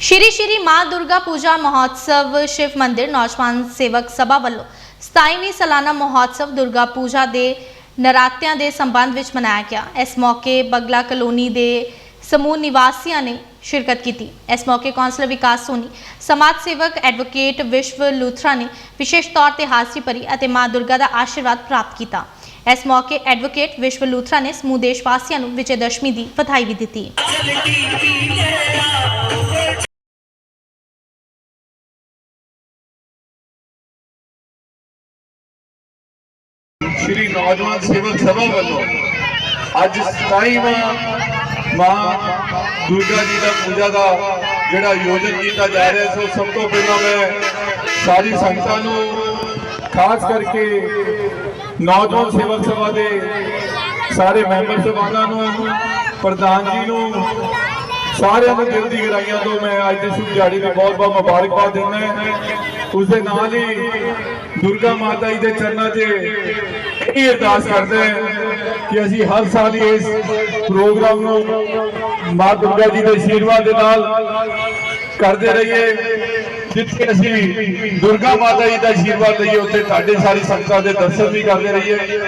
ਸ਼੍ਰੀ ਸ਼੍ਰੀ ਮਾਂ ਦੁਰਗਾ ਪੂਜਾ ਮਹੋਤਸਵ ਸ਼ਿਵ ਮੰਦਿਰ ਨੌਜਵਾਨ ਸੇਵਕ ਸਭਾ ਵੱਲੋਂ 27ਵੀਂ ਸਾਲਾਨਾ ਮਹੋਤਸਵ ਦੁਰਗਾ ਪੂਜਾ ਦੇ ਨਰਾਤਿਆਂ ਦੇ ਸੰਬੰਧ ਵਿੱਚ ਮਨਾਇਆ ਗਿਆ। ਇਸ ਮੌਕੇ ਬਗਲਾ ਕਲੋਨੀ ਦੇ ਸਮੂਹ ਨਿਵਾਸੀਆਂ ਨੇ ਸ਼ਿਰਕਤ ਕੀਤੀ। ਇਸ ਮੌਕੇ ਕੌਂਸਲਰ ਵਿਕਾਸ ਸੋਨੀ, ਸਮਾਜ ਸੇਵਕ ਐਡਵੋਕੇਟ ਵਿਸ਼ਵ ਲੂਥਰਾ ਨੇ ਵਿਸ਼ੇਸ਼ ਤੌਰ ਤੇ ਹਾਜ਼ਰੀ ਭਰੀ ਅਤੇ ਮਾਂ ਦੁਰਗਾ ਦਾ ਆਸ਼ੀਰਵਾਦ ਪ੍ਰਾਪਤ ਕੀਤਾ। ਇਸ ਮੌਕੇ ਐਡਵੋਕੇਟ ਵਿਸ਼ਵ ਲੂਥਰਾ ਨੇ ਸਮੂਹ ਦੇਸ਼ ਵਾਸੀਆਂ ਨੂੰ ਵਿਜੇ ਦਸ਼ਮੀ ਦੀ ਵਧਾਈ ਵੀ ਦਿੱਤੀ। ਸ਼੍ਰੀ ਨੌਜਵਾਨ ਸੇਵਕ ਸਭਾ ਵੱਲੋਂ ਅੱਜ 27ਵਾਂ ਮਾਂ ਦੁਰਗਾ ਜੀ ਦਾ ਪੂਜਾ ਦਾ ਜਿਹੜਾ ਆਯੋਜਨ ਕੀਤਾ ਜਾ ਰਿਹਾ ਸੋ ਸਭ ਤੋਂ ਪਹਿਲਾਂ ਮੈਂ ਸਾਰੀ ਸੰਗਤਾਂ ਨੂੰ ਖਾਸ ਕਰਕੇ ਨੌਜਵਾਨ ਸੇਵਕ ਸਭਾ ਦੇ ਸਾਰੇ ਮੈਂਬਰ ਸਭਾਨਾਂ ਨੂੰ, ਪ੍ਰਧਾਨ ਜੀ ਨੂੰ, ਸਾਰਿਆਂ ਨੂੰ ਦਿਲ ਦੀ ਗਹਿਰਾਈਆਂ ਤੋਂ ਮੈਂ ਅੱਜ ਦੇ ਸ਼ੁਭ ਦਿਹਾੜੇ ਦੀ ਬਹੁਤ ਬਹੁਤ ਮੁਬਾਰਕਬਾਦ ਦਿੰਦਾ ਉਸ ਦੇ ਨਾਲ ਹੀ ਦੁਰਗਾ ਮਾਤਾ ਜੀ ਦੇ ਚਰਨਾਂ 'ਚ ਇਹ ਅਰਦਾਸ ਕਰਦੇ ਹਾਂ ਕਿ ਅਸੀਂ ਹਰ ਸਾਲ ਇਸ ਪ੍ਰੋਗਰਾਮ ਨੂੰ ਮਾਂ ਦੁਰਗਾ ਜੀ ਦੇ ਆਸ਼ੀਰਵਾਦ ਦੇ ਨਾਲ ਕਰਦੇ ਰਹੀਏ, ਜਿੱਥੇ ਅਸੀਂ ਦੁਰਗਾ ਮਾਤਾ ਜੀ ਦਾ ਆਸ਼ੀਰਵਾਦ ਲਈਏ, ਉੱਥੇ ਤੁਹਾਡੇ ਸਾਰੀ ਸੰਗਤਾਂ ਦੇ ਦਰਸ਼ਨ ਵੀ ਕਰਦੇ ਰਹੀਏ।